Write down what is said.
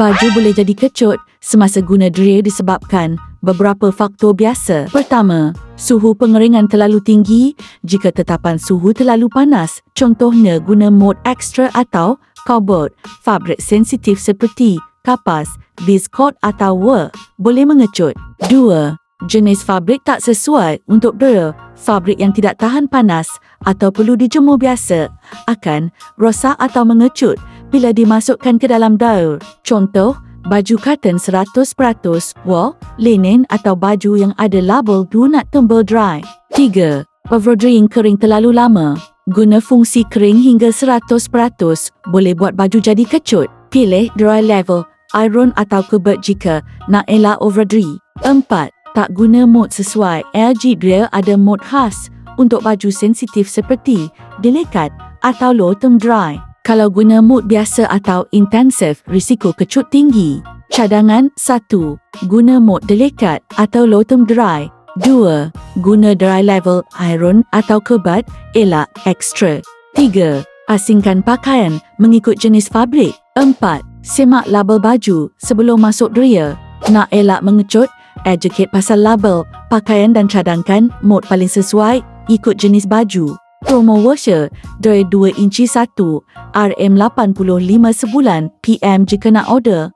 Baju boleh jadi kecut semasa guna dryer disebabkan beberapa faktor biasa. Pertama, suhu pengeringan terlalu tinggi jika tetapan suhu terlalu panas. Contohnya guna mod extra atau cobalt. Fabrik sensitif seperti kapas, viscose atau wool boleh mengecut. Dua, jenis fabrik tak sesuai untuk dryer. Fabrik yang tidak tahan panas atau perlu dijemur biasa akan rosak atau mengecut bila dimasukkan ke dalam dryer. Contoh, baju cotton 100% wool, linen atau baju yang ada label do not tumble dry. 3. Overdrying kering terlalu lama. Guna fungsi kering hingga 100% boleh buat baju jadi kecut. Pilih dry level, iron atau kebet jika nak elak overdry. 4. Tak guna mod sesuai. LG Dryer ada mod khas untuk baju sensitif seperti delicate atau low term dry. Kalau guna mod biasa atau intensif, risiko kecut tinggi. Cadangan 1. Guna mod delicate atau low term dry. 2. Guna dry level iron atau kebat, elak extra. 3. Asingkan pakaian mengikut jenis fabrik. 4. Semak label baju sebelum masuk dryer. Nak elak mengecut, educate pasal label, pakaian dan cadangkan mod paling sesuai ikut jenis baju. Promo washer dari 2 inci 1, RM85 sebulan, PM jika nak order.